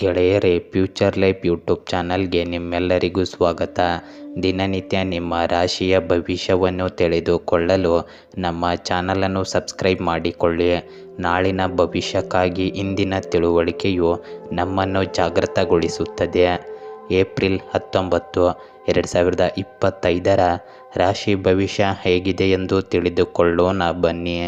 ಗೆಳೆಯರೇ, future life YouTube ಚಾನಲ್ಗೆ ನಿಮ್ಮೆಲ್ಲರಿಗೂ ಸ್ವಾಗತ. ದಿನನಿತ್ಯ ನಿಮ್ಮ ರಾಶಿಯ ಭವಿಷ್ಯವನ್ನು ತಿಳಿದುಕೊಳ್ಳಲು ನಮ್ಮ ಚಾನಲನ್ನು ಸಬ್ಸ್ಕ್ರೈಬ್ ಮಾಡಿಕೊಳ್ಳಿ. ನಾಳಿನ ಭವಿಷ್ಯಕ್ಕಾಗಿ ಇಂದಿನ ತಿಳುವಳಿಕೆಯು ನಮ್ಮನ್ನು ಜಾಗೃತಗೊಳಿಸುತ್ತದೆ. ಏಪ್ರಿಲ್ ಹತ್ತೊಂಬತ್ತು, ಎರಡು ಸಾವಿರದ ಇಪ್ಪತ್ತೈದರ ರಾಶಿ ಭವಿಷ್ಯ ಹೇಗಿದೆ ಎಂದು ತಿಳಿದುಕೊಳ್ಳೋಣ ಬನ್ನಿ.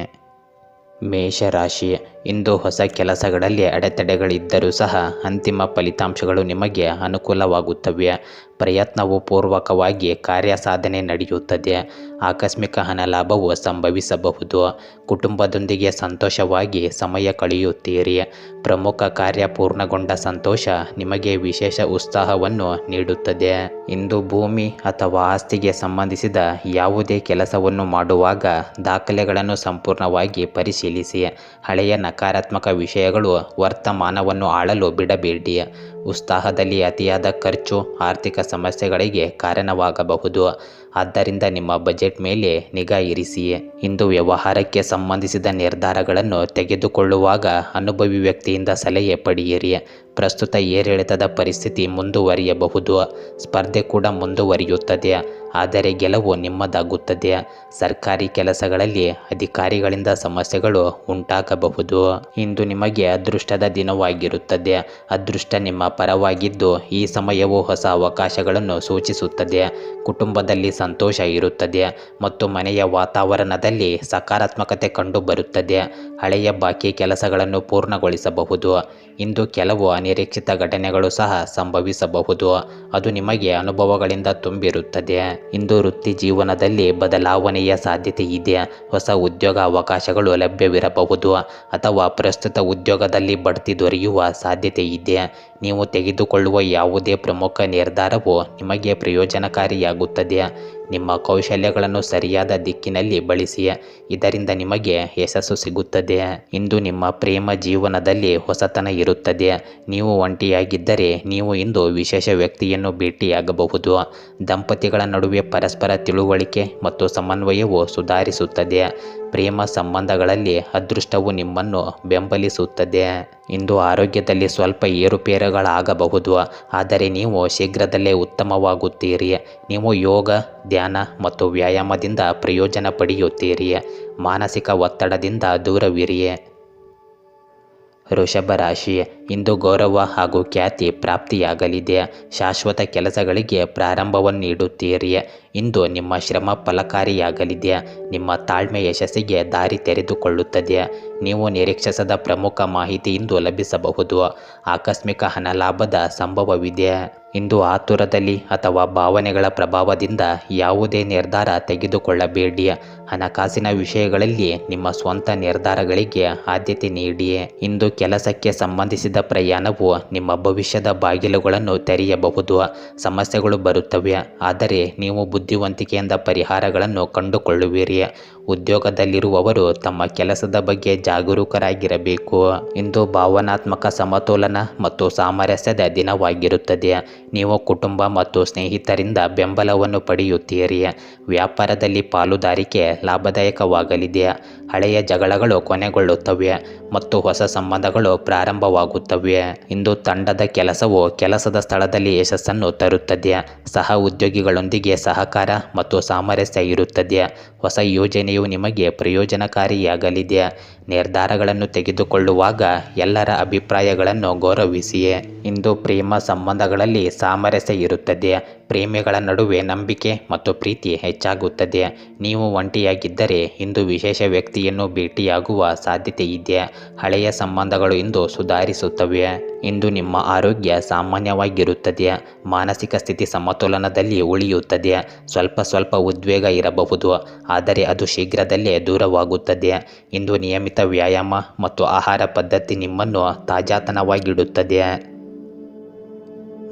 ಮೇಷರಾಶಿ ಇಂದು ಹೊಸ ಕೆಲಸಗಳಲ್ಲಿ ಅಡೆತಡೆಗಳಿದ್ದರೂ ಸಹ ಅಂತಿಮ ಫಲಿತಾಂಶಗಳು ನಿಮಗೆ ಅನುಕೂಲವಾಗುತ್ತವೆ. ಪ್ರಯತ್ನವು ಪೂರ್ವಕವಾಗಿ ಕಾರ್ಯಸಾಧನೆ ನಡೆಯುತ್ತದೆ. ಆಕಸ್ಮಿಕ ಹಣ ಲಾಭವು ಸಂಭವಿಸಬಹುದು. ಕುಟುಂಬದೊಂದಿಗೆ ಸಂತೋಷವಾಗಿ ಸಮಯ ಕಳೆಯುತ್ತೀರಿ. ಪ್ರಮುಖ ಕಾರ್ಯ ಪೂರ್ಣಗೊಂಡ ಸಂತೋಷ ನಿಮಗೆ ವಿಶೇಷ ಉತ್ಸಾಹವನ್ನು ನೀಡುತ್ತದೆ. ಇಂದು ಭೂಮಿ ಅಥವಾ ಆಸ್ತಿಗೆ ಸಂಬಂಧಿಸಿದ ಯಾವುದೇ ಕೆಲಸವನ್ನು ಮಾಡುವಾಗ ದಾಖಲೆಗಳನ್ನು ಸಂಪೂರ್ಣವಾಗಿ ಪರಿಶೀಲಿಸಿ. ಹಳೆಯ ನಕಾರಾತ್ಮಕ ವಿಷಯಗಳು ವರ್ತಮಾನವನ್ನು ಆಳಲು ಬಿಡಬೇಡಿ ಉತ್ಸಾಹದಲ್ಲಿ ಅತಿಯಾದ ಖರ್ಚು ಆರ್ಥಿಕ ಸಮಸ್ಯೆಗಳಿಗೆ ಕಾರಣವಾಗಬಹುದು. ಆದ್ದರಿಂದ ನಿಮ್ಮ ಬಜೆಟ್ ಮೇಲೆ ನಿಗಾ ಇರಿಸಿ ಇಂದು ವ್ಯವಹಾರಕ್ಕೆ ಸಂಬಂಧಿಸಿದ ನಿರ್ಧಾರಗಳನ್ನು ತೆಗೆದುಕೊಳ್ಳುವಾಗ ಅನುಭವಿ ವ್ಯಕ್ತಿಯಿಂದ ಸಲಹೆ ಪಡೆಯಿರಿ. ಪ್ರಸ್ತುತ ಏರಿಳಿತದ ಪರಿಸ್ಥಿತಿ ಮುಂದುವರಿಯಬಹುದು. ಸ್ಪರ್ಧೆ ಕೂಡ ಮುಂದುವರಿಯುತ್ತದೆ. ಆದರೆ ಗೆಲುವು ನಿಮ್ಮದಾಗುತ್ತದೆ. ಸರ್ಕಾರಿ ಕೆಲಸಗಳಲ್ಲಿ ಅಧಿಕಾರಿಗಳಿಂದ ಸಮಸ್ಯೆಗಳು ಉಂಟಾಗಬಹುದು. ಇಂದು ನಿಮಗೆ ಅದೃಷ್ಟದ ದಿನವಾಗಿರುತ್ತದೆ. ಅದೃಷ್ಟ ನಿಮ್ಮ ಪರವಾಗಿದ್ದು ಈ ಸಮಯವು ಹೊಸ ಅವಕಾಶಗಳನ್ನು ಸೂಚಿಸುತ್ತದೆ. ಕುಟುಂಬದಲ್ಲಿ ಸಂತೋಷ ಇರುತ್ತದೆ ಮತ್ತು ಮನೆಯ ವಾತಾವರಣದಲ್ಲಿ ಸಕಾರಾತ್ಮಕತೆ ಕಂಡುಬರುತ್ತದೆ. ಹಳೆಯ ಬಾಕಿ ಕೆಲಸಗಳನ್ನು ಪೂರ್ಣಗೊಳಿಸಬಹುದು. ಇಂದು ಕೆಲವು ಅನಿರೀಕ್ಷಿತ ಘಟನೆಗಳು ಸಹ ಸಂಭವಿಸಬಹುದು. ಅದು ನಿಮಗೆ ಅನುಭವಗಳಿಂದ ತುಂಬಿರುತ್ತದೆ. ಇಂದು ವೃತ್ತಿ ಜೀವನದಲ್ಲಿ ಬದಲಾವಣೆಯ ಸಾಧ್ಯತೆ ಇದೆ. ಹೊಸ ಉದ್ಯೋಗ ಅವಕಾಶಗಳು ಲಭ್ಯವಿರಬಹುದು ಅಥವಾ ಪ್ರಸ್ತುತ ಉದ್ಯೋಗದಲ್ಲಿ ಬಡ್ತಿ ದೊರೆಯುವ ಸಾಧ್ಯತೆ ಇದೆ. ನೀವು ತೆಗೆದುಕೊಳ್ಳುವ ಯಾವುದೇ ಪ್ರಮುಖ ನಿರ್ಧಾರವು ನಿಮಗೆ ಪ್ರಯೋಜನಕಾರಿಯಾಗುತ್ತದೆ. ನಿಮ್ಮ ಕೌಶಲ್ಯಗಳನ್ನು ಸರಿಯಾದ ದಿಕ್ಕಿನಲ್ಲಿ ಬಳಸಿ ಇದರಿಂದ ನಿಮಗೆ ಯಶಸ್ಸು ಸಿಗುತ್ತದೆ. ಇಂದು ನಿಮ್ಮ ಪ್ರೇಮ ಜೀವನದಲ್ಲಿ ಹೊಸತನ ಇರುತ್ತದೆ. ನೀವು ಒಂಟಿಯಾಗಿದ್ದರೆ ನೀವು ಇಂದು ವಿಶೇಷ ವ್ಯಕ್ತಿಯನ್ನು ಭೇಟಿಯಾಗಬಹುದು. ದಂಪತಿಗಳ ನಡುವೆ ಪರಸ್ಪರ ತಿಳುವಳಿಕೆ ಮತ್ತು ಸಮನ್ವಯವು ಸುಧಾರಿಸುತ್ತದೆ. ಪ್ರೇಮ ಸಂಬಂಧಗಳಲ್ಲಿ ಅದೃಷ್ಟವು ನಿಮ್ಮನ್ನು ಬೆಂಬಲಿಸುತ್ತದೆ. ಇಂದು ಆರೋಗ್ಯದಲ್ಲಿ ಸ್ವಲ್ಪ ಏರುಪೇರುಗಳಾಗಬಹುದು ಆದರೆ ನೀವು ಶೀಘ್ರದಲ್ಲೇ ಉತ್ತಮವಾಗುತ್ತೀರಿ. ನೀವು ಯೋಗ, ಧ್ಯಾನ ಮತ್ತು ವ್ಯಾಯಾಮದಿಂದ ಪ್ರಯೋಜನ ಪಡೆಯುತ್ತೀರಿ. ಮಾನಸಿಕ ಒತ್ತಡದಿಂದ ದೂರವಿರಿ. ವೃಷಭ ರಾಶಿ ಇಂದು ಗೌರವ ಹಾಗೂ ಖ್ಯಾತಿ ಪ್ರಾಪ್ತಿಯಾಗಲಿದೆ. ಶಾಶ್ವತ ಕೆಲಸಗಳಿಗೆ ಪ್ರಾರಂಭವನ್ನು ನೀಡುತ್ತೀರಿ ಇಂದು ನಿಮ್ಮ ಶ್ರಮ ಫಲಕಾರಿಯಾಗಲಿದೆ. ನಿಮ್ಮ ತಾಳ್ಮೆ ಯಶಸ್ಸಿಗೆ ದಾರಿ ತೆರೆದುಕೊಳ್ಳುತ್ತದೆ. ನೀವು ನಿರೀಕ್ಷಿಸದ ಪ್ರಮುಖ ಮಾಹಿತಿ ಇಂದು ಲಭಿಸಬಹುದು. ಆಕಸ್ಮಿಕ ಹಣ ಲಾಭದ ಸಂಭವವಿದೆ. ಇಂದು ಆತುರದಲ್ಲಿ ಅಥವಾ ಭಾವನೆಗಳ ಪ್ರಭಾವದಿಂದ ಯಾವುದೇ ನಿರ್ಧಾರ ತೆಗೆದುಕೊಳ್ಳಬೇಡಿ. ಹಣಕಾಸಿನ ವಿಷಯಗಳಲ್ಲಿ ನಿಮ್ಮ ಸ್ವಂತ ನಿರ್ಧಾರಗಳಿಗೆ ಆದ್ಯತೆ ನೀಡಿ. ಇಂದು ಕೆಲಸಕ್ಕೆ ಸಂಬಂಧಿಸಿದ ಪ್ರಯಾಣವು ನಿಮ್ಮ ಭವಿಷ್ಯದ ಬಾಗಿಲುಗಳನ್ನು ತೆರೆಯಬಹುದು. ಸಮಸ್ಯೆಗಳು ಬರುತ್ತವೆ, ಆದರೆ ನೀವು ಬುದ್ಧಿವಂತಿಕೆಯಿಂದ ಪರಿಹಾರಗಳನ್ನು ಕಂಡುಕೊಳ್ಳುವಿರಿ. ಉದ್ಯೋಗದಲ್ಲಿರುವವರು ತಮ್ಮ ಕೆಲಸದ ಬಗ್ಗೆ ಜಾಗರೂಕರಾಗಿರಬೇಕು. ಇಂದು ಭಾವನಾತ್ಮಕ ಸಮತೋಲನ ಮತ್ತು ಸಾಮರಸ್ಯದ ದಿನವಾಗಿರುತ್ತದೆ. ನೀವು ಕುಟುಂಬ ಮತ್ತು ಸ್ನೇಹಿತರಿಂದ ಬೆಂಬಲವನ್ನು ಪಡೆಯುತ್ತೀರಿ. ವ್ಯಾಪಾರದಲ್ಲಿ ಪಾಲುದಾರಿಕೆ ಲಾಭದಾಯಕವಾಗಲಿದೆ. ಹಳೆಯ ಜಗಳಗಳು ಕೊನೆಗೊಳ್ಳುತ್ತವೆ ಮತ್ತು ಹೊಸ ಸಂಬಂಧಗಳು ಪ್ರಾರಂಭವಾಗುತ್ತವೆ. ಇಂದು ತಂಡದ ಕೆಲಸವು ಕೆಲಸದ ಸ್ಥಳದಲ್ಲಿ ಯಶಸ್ಸನ್ನು ತರುತ್ತದೆ ಸಹ ಉದ್ಯೋಗಿಗಳೊಂದಿಗೆ ಸಹಕಾರ ಮತ್ತು ಸಾಮರಸ್ಯ ಇರುತ್ತದೆ ಹೊಸ ಯೋಜನೆಯು ನಿಮಗೆ ಪ್ರಯೋಜನಕಾರಿಯಾಗಲಿದೆ ನಿರ್ಧಾರಗಳನ್ನು ತೆಗೆದುಕೊಳ್ಳುವಾಗ ಎಲ್ಲರ ಅಭಿಪ್ರಾಯಗಳನ್ನು ಗೌರವಿಸಿಯೇ. ಇಂದು ಪ್ರೇಮ ಸಂಬಂಧಗಳಲ್ಲಿ ಸಾಮರಸ್ಯ ಇರುತ್ತದೆ. ಪ್ರೇಮಿಗಳ ನಡುವೆ ನಂಬಿಕೆ ಮತ್ತು ಪ್ರೀತಿ ಹೆಚ್ಚಾಗುತ್ತದೆ. ನೀವು ಒಂಟಿಯಾಗಿದ್ದರೆ ಇಂದು ವಿಶೇಷ ವ್ಯಕ್ತಿಯನ್ನು ಭೇಟಿಯಾಗುವ ಸಾಧ್ಯತೆ ಇದೆ. ಹಳೆಯ ಸಂಬಂಧಗಳು ಇಂದು ಸುಧಾರಿಸುತ್ತವೆ. ಇಂದು ನಿಮ್ಮ ಆರೋಗ್ಯ ಸಾಮಾನ್ಯವಾಗಿರುತ್ತದೆ. ಮಾನಸಿಕ ಸ್ಥಿತಿ ಸಮತೋಲನದಲ್ಲಿ ಉಳಿಯುತ್ತದೆ. ಸ್ವಲ್ಪ ಸ್ವಲ್ಪ ಉದ್ವೇಗ ಇರಬಹುದು. ಆದರೆ ಅದು ಶೀಘ್ರದಲ್ಲೇ ದೂರವಾಗುತ್ತದೆ. ಇಂದು ನಿಯಮಿತ ವ್ಯಾಯಾಮ ಮತ್ತು ಆಹಾರ ಪದ್ಧತಿ ನಿಮ್ಮನ್ನು ತಾಜಾತನವಾಗಿಡುತ್ತದೆ.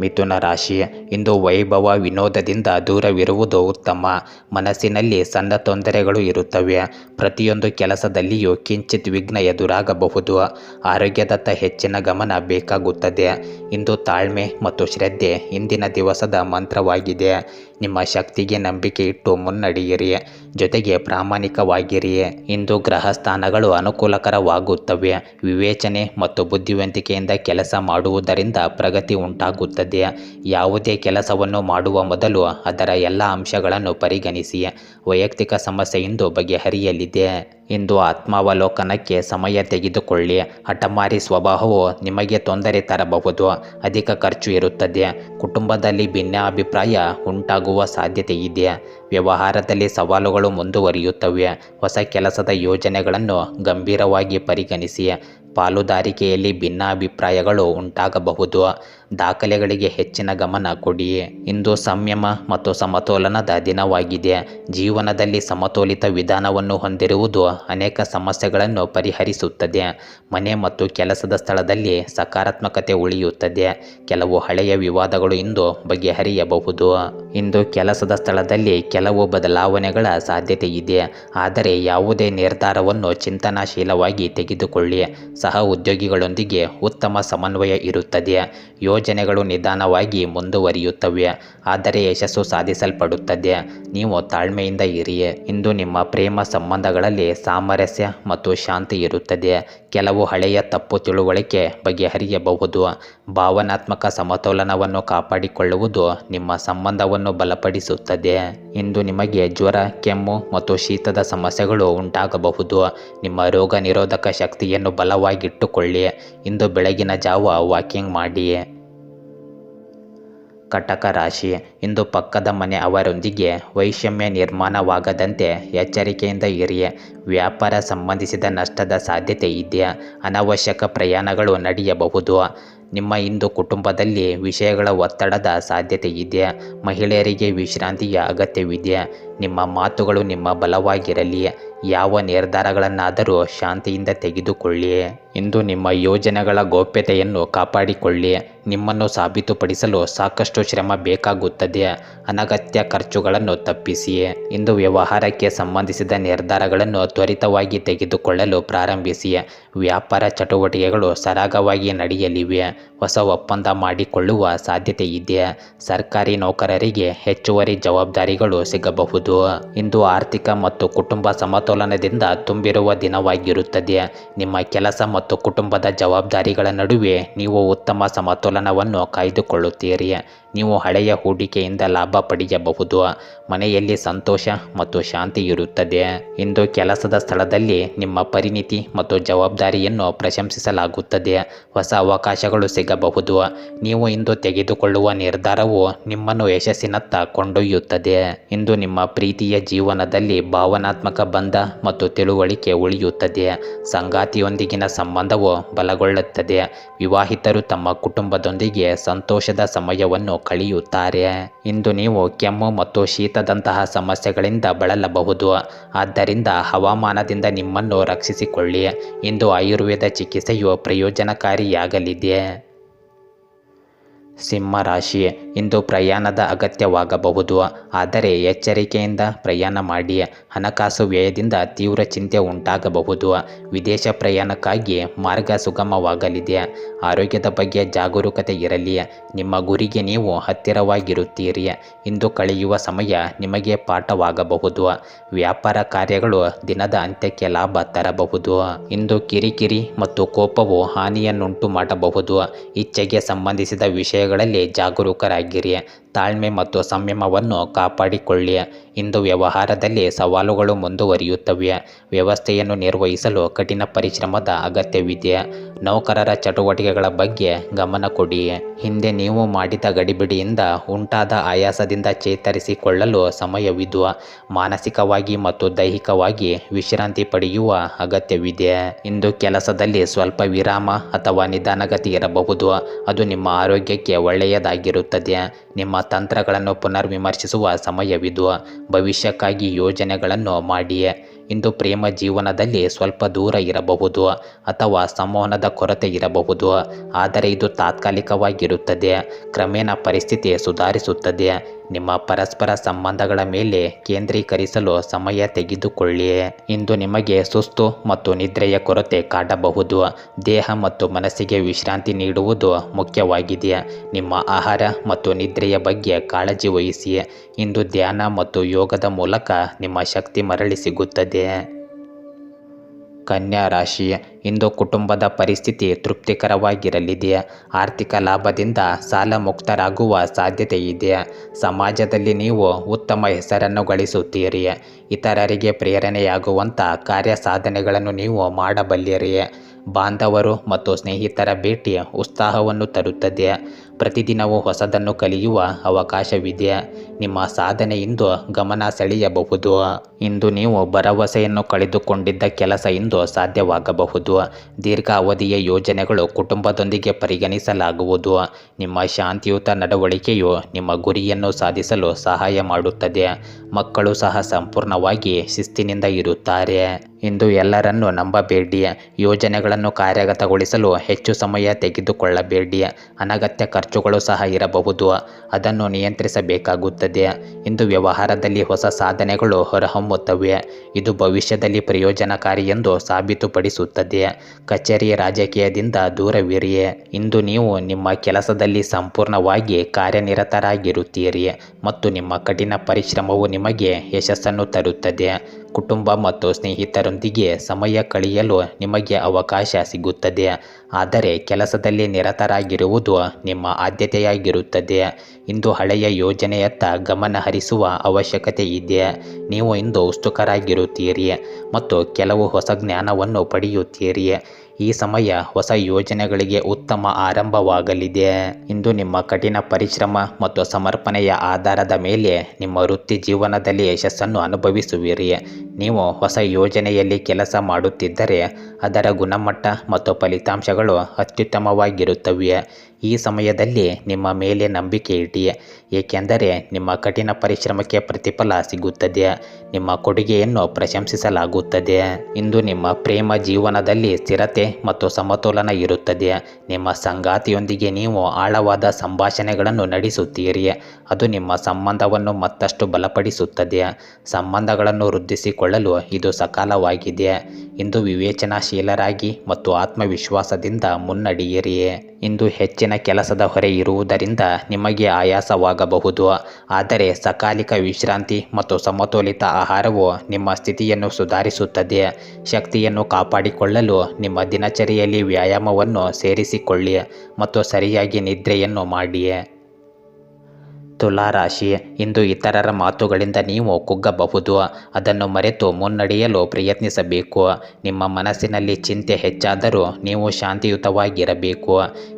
ಮಿಥುನ ರಾಶಿ, ಇಂದು ವೈಭವ ವಿನೋದದಿಂದ ದೂರವಿರುವುದು ಉತ್ತಮ. ಮನಸ್ಸಿನಲ್ಲಿ ಸಣ್ಣ ತೊಂದರೆಗಳು ಇರುತ್ತವೆ. ಪ್ರತಿಯೊಂದು ಕೆಲಸದಲ್ಲಿಯೂ ಕಿಂಚಿತ್ ವಿಘ್ನ ಎದುರಾಗಬಹುದು. ಆರೋಗ್ಯದತ್ತ ಹೆಚ್ಚಿನ ಗಮನ ಬೇಕಾಗುತ್ತದೆ. ಇಂದು ತಾಳ್ಮೆ ಮತ್ತು ಶ್ರದ್ಧೆ ಇಂದಿನ ದಿವಸದ ಮಂತ್ರವಾಗಿದೆ. ನಿಮ್ಮ ಶಕ್ತಿಗೆ ನಂಬಿಕೆ ಇಟ್ಟು ಮುನ್ನಡೆಯಿರಿ. ಜೊತೆಗೆ ಪ್ರಾಮಾಣಿಕವಾಗಿರಿಯೇ. ಇಂದು ಗ್ರಹ ಸ್ಥಾನಗಳು ಅನುಕೂಲಕರವಾಗುತ್ತವೆ. ವಿವೇಚನೆ ಮತ್ತು ಬುದ್ಧಿವಂತಿಕೆಯಿಂದ ಕೆಲಸ ಮಾಡುವುದರಿಂದ ಪ್ರಗತಿ ಉಂಟಾಗುತ್ತದೆ. ಯಾವುದೇ ಕೆಲಸವನ್ನು ಮಾಡುವ ಮೊದಲು ಅದರ ಎಲ್ಲ ಅಂಶಗಳನ್ನು ಪರಿಗಣಿಸಿ. ವೈಯಕ್ತಿಕ ಸಮಸ್ಯೆ ಇಂದು ಬಗೆಹರಿಯಲಿದೆ. ಇಂದು ಆತ್ಮಾವಲೋಕನಕ್ಕೆ ಸಮಯ ತೆಗೆದುಕೊಳ್ಳಿ. ಹಠಮಾರಿ ಸ್ವಭಾವವು ನಿಮಗೆ ತೊಂದರೆ ತರಬಹುದು. ಅಧಿಕ ಖರ್ಚು ಇರುತ್ತದೆ. ಕುಟುಂಬದಲ್ಲಿ ಭಿನ್ನಾಭಿಪ್ರಾಯ ಉಂಟಾಗುವ ಸಾಧ್ಯತೆ ಇದೆ. ವ್ಯವಹಾರದಲ್ಲಿ ಸವಾಲುಗಳು ಮುಂದುವರಿಯುತ್ತವೆ. ಹೊಸ ಕೆಲಸದ ಯೋಜನೆಗಳನ್ನು ಗಂಭೀರವಾಗಿ ಪರಿಗಣಿಸಿ. ಪಾಲುದಾರಿಕೆಯಲ್ಲಿ ಭಿನ್ನಾಭಿಪ್ರಾಯಗಳು ಉಂಟಾಗಬಹುದು. ದಾಖಲೆಗಳಿಗೆ ಹೆಚ್ಚಿನ ಗಮನ ಕೊಡಿ ಇಂದು ಸಂಯಮ ಮತ್ತು ಸಮತೋಲನದ ದಿನವಾಗಿದೆ. ಜೀವನದಲ್ಲಿ ಸಮತೋಲಿತ ವಿಧಾನವನ್ನು ಹೊಂದಿರುವುದು ಅನೇಕ ಸಮಸ್ಯೆಗಳನ್ನು ಪರಿಹರಿಸುತ್ತದೆ. ಮನೆ ಮತ್ತು ಕೆಲಸದ ಸ್ಥಳದಲ್ಲಿ ಸಕಾರಾತ್ಮಕತೆ ಉಳಿಯುತ್ತದೆ. ಕೆಲವು ಹಳೆಯ ವಿವಾದಗಳು ಇಂದು ಬಗೆಹರಿಯಬಹುದು. ಇಂದು ಕೆಲಸದ ಸ್ಥಳದಲ್ಲಿ ಕೆಲವು ಬದಲಾವಣೆಗಳ ಸಾಧ್ಯತೆ ಇದೆ. ಆದರೆ ಯಾವುದೇ ನಿರ್ಧಾರವನ್ನು ಚಿಂತನಾಶೀಲವಾಗಿ ತೆಗೆದುಕೊಳ್ಳಿ. ಸಹ ಉದ್ಯೋಗಿಗಳೊಂದಿಗೆ ಉತ್ತಮ ಸಮನ್ವಯ ಇರುತ್ತದೆ. ಯೋಜನೆಗಳು ನಿಧಾನವಾಗಿ ಮುಂದುವರಿಯುತ್ತವೆ, ಆದರೆ ಯಶಸ್ಸು ಸಾಧಿಸಲ್ಪಡುತ್ತದೆ. ನೀವು ತಾಳ್ಮೆಯಿಂದ ಇರಿ. ಇಂದು ನಿಮ್ಮ ಪ್ರೇಮ ಸಂಬಂಧಗಳಲ್ಲಿ ಸಾಮರಸ್ಯ ಮತ್ತು ಶಾಂತಿ ಇರುತ್ತದೆ. ಕೆಲವು ಹಳೆಯ ತಪ್ಪು ತಿಳುವಳಿಕೆ ಬಗೆಹರಿಯಬಹುದು. ಭಾವನಾತ್ಮಕ ಸಮತೋಲನವನ್ನು ಕಾಪಾಡಿಕೊಳ್ಳುವುದು ನಿಮ್ಮ ಸಂಬಂಧವನ್ನು ಬಲಪಡಿಸುತ್ತದೆ. ಇಂದು ನಿಮಗೆ ಜ್ವರ, ಕೆಮ್ಮು ಮತ್ತು ಶೀತದ ಸಮಸ್ಯೆಗಳು ಉಂಟಾಗಬಹುದು. ನಿಮ್ಮ ರೋಗ ನಿರೋಧಕ ಶಕ್ತಿಯನ್ನು ಬಲವಾಗಿಟ್ಟುಕೊಳ್ಳಿ. ಇಂದು ಬೆಳಗಿನ ಜಾವ ವಾಕಿಂಗ್ ಮಾಡಿ. ಕಟಕ ರಾಶಿ. ಇಂದು ಪಕ್ಕದ ಮನೆ ಅವರೊಂದಿಗೆ ವೈಷಮ್ಯ ನಿರ್ಮಾಣವಾಗದಂತೆ ಎಚ್ಚರಿಕೆಯಿಂದ ಇರಿ. ವ್ಯಾಪಾರ ಸಂಬಂಧಿಸಿದ ನಷ್ಟದ ಸಾಧ್ಯತೆ ಇದೆ. ಅನವಶ್ಯಕ ಪ್ರಯಾಣಗಳು ನಡೆಯಬಹುದು. ನಿಮ್ಮ ಇಂದು ಕುಟುಂಬದಲ್ಲಿ ವಿಷಯಗಳ ಒತ್ತಡದ ಸಾಧ್ಯತೆ ಇದೆ. ಮಹಿಳೆಯರಿಗೆ ವಿಶ್ರಾಂತಿಯ ಅಗತ್ಯವಿದೆ. ನಿಮ್ಮ ಮಾತುಗಳು ನಿಮ್ಮ ಬಲವಾಗಿರಲಿ. ಯಾವ ನಿರ್ಧಾರಗಳನ್ನಾದರೂ ಶಾಂತಿಯಿಂದ ತೆಗೆದುಕೊಳ್ಳಿ. ಇಂದು ನಿಮ್ಮ ಯೋಜನೆಗಳ ಗೌಪ್ಯತೆಯನ್ನು ಕಾಪಾಡಿಕೊಳ್ಳಿ. ನಿಮ್ಮನ್ನು ಸಾಬೀತುಪಡಿಸಲು ಸಾಕಷ್ಟು ಶ್ರಮ ಬೇಕಾಗುತ್ತದೆ. ಅನಗತ್ಯ ಖರ್ಚುಗಳನ್ನು ತಪ್ಪಿಸಿ ಇಂದು ವ್ಯವಹಾರಕ್ಕೆ ಸಂಬಂಧಿಸಿದ ನಿರ್ಧಾರಗಳನ್ನು ತ್ವರಿತವಾಗಿ ತೆಗೆದುಕೊಳ್ಳಲು ಪ್ರಾರಂಭಿಸಿ ವ್ಯಾಪಾರ ಚಟುವಟಿಕೆಗಳು ಸರಾಗವಾಗಿ ನಡೆಯಲಿವೆ. ಹೊಸ ಒಪ್ಪಂದ ಮಾಡಿಕೊಳ್ಳುವ ಸಾಧ್ಯತೆ ಇದೆ. ಸರ್ಕಾರಿ ನೌಕರರಿಗೆ ಹೆಚ್ಚುವರಿ ಜವಾಬ್ದಾರಿಗಳು ಸಿಗಬಹುದು. ಇಂದು ಆರ್ಥಿಕ ಮತ್ತು ಕುಟುಂಬ ಸಮತೋಲನದಿಂದ ತುಂಬಿರುವ ದಿನವಾಗಿರುತ್ತದೆ. ನಿಮ್ಮ ಕೆಲಸ ಮತ್ತು ಕುಟುಂಬದ ಜವಾಬ್ದಾರಿಗಳ ನಡುವೆ ನೀವು ಉತ್ತಮ ಸಮತೋಲನವನ್ನು ಕಾಯ್ದುಕೊಳ್ಳುತ್ತೀರಿ. ನೀವು ಹಳೆಯ ಹೂಡಿಕೆಯಿಂದ ಲಾಭ ಪಡೆಯಬಹುದು. ಮನೆಯಲ್ಲಿ ಸಂತೋಷ ಮತ್ತು ಶಾಂತಿ ಇರುತ್ತದೆ. ಇಂದು ಕೆಲಸದ ಸ್ಥಳದಲ್ಲಿ ನಿಮ್ಮ ಪರಿಣಿತಿ ಮತ್ತು ಜವಾಬ್ದಾರಿಯನ್ನು ಪ್ರಶಂಸಿಸಲಾಗುತ್ತದೆ. ಹೊಸ ಅವಕಾಶಗಳು ಸಿಗಬಹುದು. ನೀವು ಇಂದು ತೆಗೆದುಕೊಳ್ಳುವ ನಿರ್ಧಾರವು ನಿಮ್ಮನ್ನು ಯಶಸ್ಸಿನತ್ತ ಕೊಂಡೊಯ್ಯುತ್ತದೆ. ಇಂದು ನಿಮ್ಮ ಪ್ರೀತಿಯ ಜೀವನದಲ್ಲಿ ಭಾವನಾತ್ಮಕ ಬಂಧ ಮತ್ತು ತಿಳುವಳಿಕೆ ಉಳಿಯುತ್ತದೆ. ಸಂಗಾತಿಯೊಂದಿಗಿನ ಸಂಬಂಧವು ಬಲಗೊಳ್ಳುತ್ತದೆ. ವಿವಾಹಿತರು ತಮ್ಮ ಕುಟುಂಬದೊಂದಿಗೆ ಸಂತೋಷದ ಸಮಯವನ್ನು ಕಳೆಯುತ್ತಾರೆ. ಇಂದು ನೀವು ಕೆಮ್ಮು ಮತ್ತು ಶೀತದಂತಹ ಸಮಸ್ಯೆಗಳಿಂದ ಬಳಲಬಹುದು. ಆದ್ದರಿಂದ ಹವಾಮಾನದಿಂದ ನಿಮ್ಮನ್ನು ರಕ್ಷಿಸಿಕೊಳ್ಳಿ. ಇಂದು ಆಯುರ್ವೇದ ಚಿಕಿತ್ಸೆಯು ಪ್ರಯೋಜನಕಾರಿಯಾಗಲಿದೆ. ಸಿಂಹ ರಾಶಿ ಇಂದು ಪ್ರಯಾಣದ ಅಗತ್ಯವಾಗಬಹುದು. ಆದರೆ ಎಚ್ಚರಿಕೆಯಿಂದ ಪ್ರಯಾಣ ಮಾಡಿ. ಹಣಕಾಸು ವ್ಯಯದಿಂದ ತೀವ್ರ ಚಿಂತೆ ಉಂಟಾಗಬಹುದು. ವಿದೇಶ ಪ್ರಯಾಣಕ್ಕಾಗಿ ಮಾರ್ಗ ಸುಗಮವಾಗಲಿದೆ. ಆರೋಗ್ಯದ ಬಗ್ಗೆ ಜಾಗರೂಕತೆ ಇರಲಿ. ನಿಮ್ಮ ಗುರಿಗೆ ನೀವು ಹತ್ತಿರವಾಗಿರುತ್ತೀರಿ. ಇಂದು ಕಳೆಯುವ ಸಮಯ ನಿಮಗೆ ಪಾಠವಾಗಬಹುದು. ವ್ಯಾಪಾರ ಕಾರ್ಯಗಳು ದಿನದ ಅಂತ್ಯಕ್ಕೆ ಲಾಭ ತರಬಹುದು. ಇಂದು ಕಿರಿಕಿರಿ ಮತ್ತು ಕೋಪವು ಹಾನಿಯನ್ನುಂಟು ಮಾಡಬಹುದು ಇಚ್ಛೆಗೆ ಸಂಬಂಧಿಸಿದ ವಿಷಯಗಳಲ್ಲಿ ಜಾಗರೂಕರಾಗಿರಿ ತಾಳ್ಮೆ ಮತ್ತು ಸಂಯಮವನ್ನು ಕಾಪಾಡಿಕೊಳ್ಳಿ ಇಂದು ವ್ಯವಹಾರದಲ್ಲಿ ಸವಾಲುಗಳು ಮುಂದುವರಿಯುತ್ತವೆ. ವ್ಯವಸ್ಥೆಯನ್ನು ನಿರ್ವಹಿಸಲು ಕಠಿಣ ಪರಿಶ್ರಮದ ಅಗತ್ಯವಿದೆ. ನೌಕರರ ಚಟುವಟಿಕೆಗಳ ಬಗ್ಗೆ ಗಮನ ಕೊಡಿ. ಹಿಂದೆ ನೀವು ಮಾಡಿದ ಗಡಿಬಿಡಿಯಿಂದ ಉಂಟಾದ ಆಯಾಸದಿಂದ ಚೇತರಿಸಿಕೊಳ್ಳಲು ಸಮಯವಿದು. ಮಾನಸಿಕವಾಗಿ ಮತ್ತು ದೈಹಿಕವಾಗಿ ವಿಶ್ರಾಂತಿ ಪಡೆಯುವ ಅಗತ್ಯವಿದೆ. ಇಂದು ಕೆಲಸದಲ್ಲಿ ಸ್ವಲ್ಪ ವಿರಾಮ ಅಥವಾ ನಿಧಾನಗತಿ ಇರಬಹುದು. ಅದು ನಿಮ್ಮ ಆರೋಗ್ಯಕ್ಕೆ ಒಳ್ಳೆಯದಾಗಿರುತ್ತದೆ. ನಿಮ್ಮ ತಂತ್ರಗಳನ್ನು ಪುನರ್ವಿಮರ್ಶಿಸುವ ಸಮಯವಿದು. ಭವಿಷ್ಯಕ್ಕಾಗಿ ಯೋಜನೆಗಳನ್ನು ಮಾಡಿ. ಇಂದು ಪ್ರೇಮ ಜೀವನದಲ್ಲಿ ಸ್ವಲ್ಪ ದೂರ ಇರಬಹುದು ಅಥವಾ ಸಂವಹನದ ಕೊರತೆ ಇರಬಹುದು. ಆದರೆ ಇದು ತಾತ್ಕಾಲಿಕವಾಗಿರುತ್ತದೆ. ಕ್ರಮೇಣ ಪರಿಸ್ಥಿತಿ ಸುಧಾರಿಸುತ್ತದೆ. ನಿಮ್ಮ ಪರಸ್ಪರ ಸಂಬಂಧಗಳ ಮೇಲೆ ಕೇಂದ್ರೀಕರಿಸಲು ಸಮಯ ತೆಗೆದುಕೊಳ್ಳಿ. ಇಂದು ನಿಮಗೆ ಸುಸ್ತು ಮತ್ತು ನಿದ್ರೆಯ ಕೊರತೆ ಕಾಡಬಹುದು. ದೇಹ ಮತ್ತು ಮನಸ್ಸಿಗೆ ವಿಶ್ರಾಂತಿ ನೀಡುವುದು ಮುಖ್ಯವಾಗಿದೆ. ನಿಮ್ಮ ಆಹಾರ ಮತ್ತು ನಿದ್ರೆಯ ಬಗ್ಗೆ ಕಾಳಜಿ ವಹಿಸಿ. ಇಂದು ಧ್ಯಾನ ಮತ್ತು ಯೋಗದ ಮೂಲಕ ನಿಮ್ಮ ಶಕ್ತಿ ಮರಳಿ ಸಿಗುತ್ತದೆ. ಕನ್ಯಾ ರಾಶಿ ಇಂದು ಕುಟುಂಬದ ಪರಿಸ್ಥಿತಿ ತೃಪ್ತಿಕರವಾಗಿರಲಿದೆ. ಆರ್ಥಿಕ ಲಾಭದಿಂದ ಸಾಲ ಮುಕ್ತರಾಗುವ ಸಾಧ್ಯತೆ ಇದೆ. ಸಮಾಜದಲ್ಲಿ ನೀವು ಉತ್ತಮ ಹೆಸರನ್ನು ಗಳಿಸುತ್ತೀರಿ. ಇತರರಿಗೆ ಪ್ರೇರಣೆಯಾಗುವಂಥ ಕಾರ್ಯ ಸಾಧನೆಗಳನ್ನು ನೀವು ಮಾಡಬಲ್ಲಿರಿ. ಬಾಂಧವರು ಮತ್ತು ಸ್ನೇಹಿತರ ಭೇಟಿ ಉತ್ಸಾಹವನ್ನು ತರುತ್ತದೆ. ಪ್ರತಿದಿನವೂ ಹೊಸದನ್ನು ಕಲಿಯುವ ಅವಕಾಶವಿದೆ. ನಿಮ್ಮ ಸಾಧನೆ ಇಂದು ಗಮನ ಸೆಳೆಯಬಹುದು. ಇಂದು ನೀವು ಭರವಸೆಯನ್ನು ಕಳೆದುಕೊಂಡಿದ್ದ ಕೆಲಸ ಇಂದು ಸಾಧ್ಯವಾಗಬಹುದು. ದೀರ್ಘಾವಧಿಯ ಯೋಜನೆಗಳು ಕುಟುಂಬದೊಂದಿಗೆ ಪರಿಗಣಿಸಲಾಗುವುದು. ನಿಮ್ಮ ಶಾಂತಿಯುತ ನಡವಳಿಕೆಯು ನಿಮ್ಮ ಗುರಿಯನ್ನು ಸಾಧಿಸಲು ಸಹಾಯ ಮಾಡುತ್ತದೆ. ಮಕ್ಕಳು ಸಹ ಸಂಪೂರ್ಣವಾಗಿ ಶಿಸ್ತಿನಿಂದ ಇರುತ್ತಾರೆ. ಇಂದು ಎಲ್ಲರನ್ನು ನಂಬಬೇಡಿ. ಯೋಜನೆಗಳನ್ನು ಕಾರ್ಯಗತಗೊಳಿಸಲು ಹೆಚ್ಚು ಸಮಯ ತೆಗೆದುಕೊಳ್ಳಬೇಡಿ. ಅನಗತ್ಯ ಖರ್ಚುಗಳು ಸಹ ಇರಬಹುದು. ಅದನ್ನು ನಿಯಂತ್ರಿಸಬೇಕಾಗುತ್ತದೆ. ಇಂದು ವ್ಯವಹಾರದಲ್ಲಿ ಹೊಸ ಸಾಧನೆಗಳು ಹೊರಹೊಮ್ಮುತ್ತವೆ. ಇದು ಭವಿಷ್ಯದಲ್ಲಿ ಪ್ರಯೋಜನಕಾರಿ ಎಂದು ಸಾಬೀತುಪಡಿಸುತ್ತದೆ. ಕಚೇರಿ ರಾಜಕೀಯದಿಂದ ದೂರವಿರಿ ಇಂದು ನೀವು ನಿಮ್ಮ ಕೆಲಸದಲ್ಲಿ ಸಂಪೂರ್ಣವಾಗಿ ಕಾರ್ಯನಿರತರಾಗಿರುತ್ತೀರಿ ಮತ್ತು ನಿಮ್ಮ ಕಠಿಣ ಪರಿಶ್ರಮವು ನಿಮಗೆ ಯಶಸ್ಸನ್ನು ತರುತ್ತದೆ. ಕುಟುಂಬ ಮತ್ತು ಸ್ನೇಹಿತರೊಂದಿಗೆ ಸಮಯ ಕಳೆಯಲು ನಿಮಗೆ ಅವಕಾಶ ಸಿಗುತ್ತದೆ. ಆದರೆ ಕೆಲಸದಲ್ಲಿ ನಿರತರಾಗಿರುವುದು ನಿಮ್ಮ ಆದ್ಯತೆಯಾಗಿರುತ್ತದೆ. ಇಂದು ಹಳೆಯ ಯೋಜನೆಯತ್ತ ಗಮನ ಹರಿಸುವ ಅವಶ್ಯಕತೆ ಇದೆ ನೀವು ಇಂದು ಉತ್ಸುಕರಾಗಿರುತ್ತೀರಿ ಮತ್ತು ಕೆಲವು ಹೊಸ ಜ್ಞಾನವನ್ನು ಪಡೆಯುತ್ತೀರಿ. ಈ ಸಮಯ ಹೊಸ ಯೋಜನೆಗಳಿಗೆ ಉತ್ತಮ ಆರಂಭವಾಗಲಿದೆ. ಇಂದು ನಿಮ್ಮ ಕಠಿಣ ಪರಿಶ್ರಮ ಮತ್ತು ಸಮರ್ಪಣೆಯ ಆಧಾರದ ಮೇಲೆ ನಿಮ್ಮ ವೃತ್ತಿ ಜೀವನದಲ್ಲಿ ಯಶಸ್ಸನ್ನು ಅನುಭವಿಸುವಿರಿ. ನೀವು ಹೊಸ ಯೋಜನೆಯಲ್ಲಿ ಕೆಲಸ ಮಾಡುತ್ತಿದ್ದರೆ ಅದರ ಗುಣಮಟ್ಟ ಮತ್ತು ಫಲಿತಾಂಶಗಳು ಅತ್ಯುತ್ತಮವಾಗಿರುತ್ತವೆ. ಈ ಸಮಯದಲ್ಲಿ ನಿಮ್ಮ ಮೇಲೆ ನಂಬಿಕೆ ಇಡಿ ಏಕೆಂದರೆ ನಿಮ್ಮ ಕಠಿಣ ಪರಿಶ್ರಮಕ್ಕೆ ಪ್ರತಿಫಲ ಸಿಗುತ್ತದೆ. ನಿಮ್ಮ ಕೊಡುಗೆಯನ್ನು ಪ್ರಶಂಸಿಸಲಾಗುತ್ತದೆ. ಇಂದು ನಿಮ್ಮ ಪ್ರೇಮ ಜೀವನದಲ್ಲಿ ಸ್ಥಿರತೆ ಮತ್ತು ಸಮತೋಲನ ಇರುತ್ತದೆ. ನಿಮ್ಮ ಸಂಗಾತಿಯೊಂದಿಗೆ ನೀವು ಆಳವಾದ ಸಂಭಾಷಣೆಗಳನ್ನು ನಡೆಸುತ್ತೀರಿ. ಅದು ನಿಮ್ಮ ಸಂಬಂಧವನ್ನು ಮತ್ತಷ್ಟು ಬಲಪಡಿಸುತ್ತದೆ. ಸಂಬಂಧಗಳನ್ನು ವೃದ್ಧಿಸಿಕೊಳ್ಳಲು ಇದು ಸಕಾಲವಾಗಿದೆ ಇಂದು ವಿವೇಚನಾಶೀಲರಾಗಿ ಮತ್ತು ಆತ್ಮವಿಶ್ವಾಸದಿಂದ ಮುನ್ನಡೆಯಿರಿ. ಇಂದು ಹೆಚ್ಚಿನ ಕೆಲಸದ ಹೊರೆ ಇರುವುದರಿಂದ ನಿಮಗೆ ಆಯಾಸವಾಗಬಹುದು. ಆದರೆ ಸಕಾಲಿಕ ವಿಶ್ರಾಂತಿ ಮತ್ತು ಸಮತೋಲಿತ ಆಹಾರವು ನಿಮ್ಮ ಸ್ಥಿತಿಯನ್ನು ಸುಧಾರಿಸುತ್ತದೆ. ಶಕ್ತಿಯನ್ನು ಕಾಪಾಡಿಕೊಳ್ಳಲು ನಿಮ್ಮ ದಿನಚರಿಯಲ್ಲಿ ವ್ಯಾಯಾಮವನ್ನು ಸೇರಿಸಿಕೊಳ್ಳಿ ಮತ್ತು ಸರಿಯಾಗಿ ನಿದ್ರೆಯನ್ನು ಮಾಡಿ ತುಲಾರಾಶಿ ಇಂದು ಇತರರ ಮಾತುಗಳಿಂದ ನೀವು ಕುಗ್ಗಬಹುದು. ಅದನ್ನು ಮರೆತು ಮುನ್ನಡೆಯಲು ಪ್ರಯತ್ನಿಸಬೇಕು. ನಿಮ್ಮ ಮನಸ್ಸಿನಲ್ಲಿ ಚಿಂತೆ ಹೆಚ್ಚಾದರೂ ನೀವು ಶಾಂತಿಯುತವಾಗಿರಬೇಕು.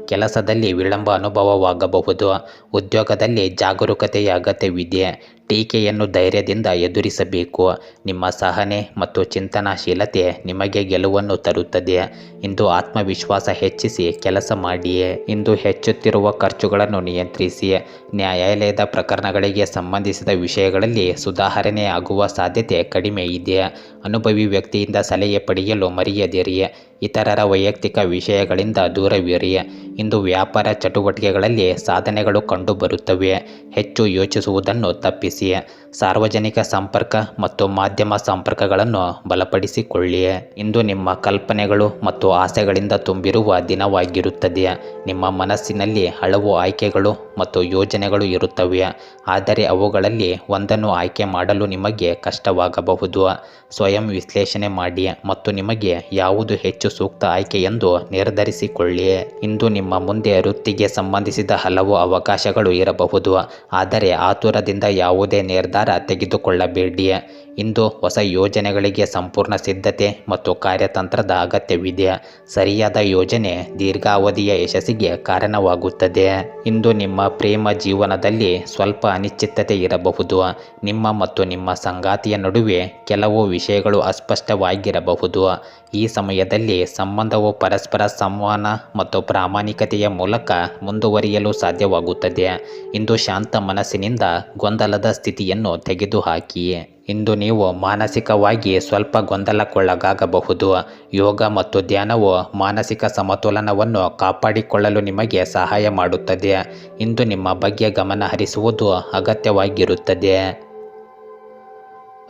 ಕೆಲಸದಲ್ಲಿ ವಿಳಂಬ ಅನುಭವವಾಗಬಹುದು. ಉದ್ಯೋಗದಲ್ಲಿ ಜಾಗರೂಕತೆಯ ಅಗತ್ಯವಿದೆ. ಟೀಕೆಯನ್ನು ಧೈರ್ಯದಿಂದ ಎದುರಿಸಬೇಕು. ನಿಮ್ಮ ಸಹನೆ ಮತ್ತು ಚಿಂತನಾಶೀಲತೆ ನಿಮಗೆ ಗೆಲುವನ್ನು ತರುತ್ತದೆ. ಇಂದು ಆತ್ಮವಿಶ್ವಾಸ ಹೆಚ್ಚಿಸಿ ಕೆಲಸ ಮಾಡಿ ಇಂದು ಹೆಚ್ಚುತ್ತಿರುವ ಖರ್ಚುಗಳನ್ನು ನಿಯಂತ್ರಿಸಿ. ನ್ಯಾಯಾಲಯದ ಪ್ರಕರಣಗಳಿಗೆ ಸಂಬಂಧಿಸಿದ ವಿಷಯಗಳಲ್ಲಿ ಸುಧಾರಣೆ ಆಗುವ ಸಾಧ್ಯತೆ ಕಡಿಮೆ ಇದೆ. ಅನುಭವಿ ವ್ಯಕ್ತಿಯಿಂದ ಸಲಹೆ ಪಡೆಯಲು ಮರೆಯದಿರಿ. ಇತರರ ವೈಯಕ್ತಿಕ ವಿಷಯಗಳಿಂದ ದೂರವಿರಿ ಇಂದು ವ್ಯಾಪಾರ ಚಟುವಟಿಕೆಗಳಲ್ಲಿ ಸಾಧನೆಗಳು ಕಂಡುಬರುತ್ತವೆ. ಹೆಚ್ಚು ಯೋಚಿಸುವುದನ್ನು ತಪ್ಪಿಸಿ ಸಾರ್ವಜನಿಕ ಸಂಪರ್ಕ ಮತ್ತು ಮಾಧ್ಯಮ ಸಂಪರ್ಕಗಳನ್ನು ಬಲಪಡಿಸಿಕೊಳ್ಳಿ ಇಂದು ನಿಮ್ಮ ಕಲ್ಪನೆಗಳು ಮತ್ತು ಆಸೆಗಳಿಂದ ತುಂಬಿರುವ ದಿನವಾಗಿರುತ್ತದೆ ನಿಮ್ಮ ಮನಸ್ಸಿನಲ್ಲಿ ಹಲವು ಆಯ್ಕೆಗಳು ಮತ್ತು ಯೋಜನೆಗಳು ಇರುತ್ತವೆ ಆದರೆ ಅವುಗಳಲ್ಲಿ ಒಂದನ್ನು ಆಯ್ಕೆ ಮಾಡಲು ನಿಮಗೆ ಕಷ್ಟವಾಗಬಹುದು. ಸ್ವಯಂ ವಿಶ್ಲೇಷಣೆ ಮಾಡಿ ಮತ್ತು ನಿಮಗೆ ಯಾವುದು ಹೆಚ್ಚು ಸೂಕ್ತ ಆಯ್ಕೆ ಎಂದು ನಿರ್ಧರಿಸಿಕೊಳ್ಳಿ ಇಂದು ನಿಮ್ಮ ಮುಂದೆ ವೃತ್ತಿಗೆ ಸಂಬಂಧಿಸಿದ ಹಲವು ಅವಕಾಶಗಳು ಇರಬಹುದು. ಆದರೆ ಆತುರದಿಂದ ಯಾವುದೇ ನಿರ್ಧಾರ ತೆಗೆದುಕೊಳ್ಳಬೇಡಿ ಇಂದು ಹೊಸ ಯೋಜನೆಗಳಿಗೆ ಸಂಪೂರ್ಣ ಸಿದ್ಧತೆ ಮತ್ತು ಕಾರ್ಯತಂತ್ರದ ಅಗತ್ಯವಿದೆ. ಸರಿಯಾದ ಯೋಜನೆ ದೀರ್ಘಾವಧಿಯ ಯಶಸ್ಸಿಗೆ ಕಾರಣವಾಗುತ್ತದೆ. ಇಂದು ನಿಮ್ಮ ಪ್ರೇಮ ಜೀವನದಲ್ಲಿ ಸ್ವಲ್ಪ ಅನಿಶ್ಚಿತತೆ ಇರಬಹುದು. ನಿಮ್ಮ ಮತ್ತು ನಿಮ್ಮ ಸಂಗಾತಿಯ ನಡುವೆ ಕೆಲವು ವಿಷಯಗಳು ಅಸ್ಪಷ್ಟವಾಗಿರಬಹುದು. ಈ ಸಮಯದಲ್ಲಿ ಸಂಬಂಧವು ಪರಸ್ಪರ ಸಂವಹನ ಮತ್ತು ಪ್ರಾಮಾಣಿಕತೆಯ ಮೂಲಕ ಮುಂದುವರಿಯಲು ಸಾಧ್ಯವಾಗುತ್ತದೆ. ಇಂದು ಶಾಂತ ಮನಸ್ಸಿನಿಂದ ಗೊಂದಲದ ಸ್ಥಿತಿಯನ್ನು ತೆಗೆದುಹಾಕಿ. ಇಂದು ನೀವು ಮಾನಸಿಕವಾಗಿ ಸ್ವಲ್ಪ ಗೊಂದಲಕ್ಕೊಳಗಾಗಬಹುದು. ಯೋಗ ಮತ್ತು ಧ್ಯಾನವು ಮಾನಸಿಕ ಸಮತೋಲನವನ್ನು ಕಾಪಾಡಿಕೊಳ್ಳಲು ನಿಮಗೆ ಸಹಾಯ ಮಾಡುತ್ತದೆ. ಇಂದು ನಿಮ್ಮ ಬಗ್ಗೆ ಗಮನ ಹರಿಸುವುದು ಅಗತ್ಯವಾಗಿರುತ್ತದೆ.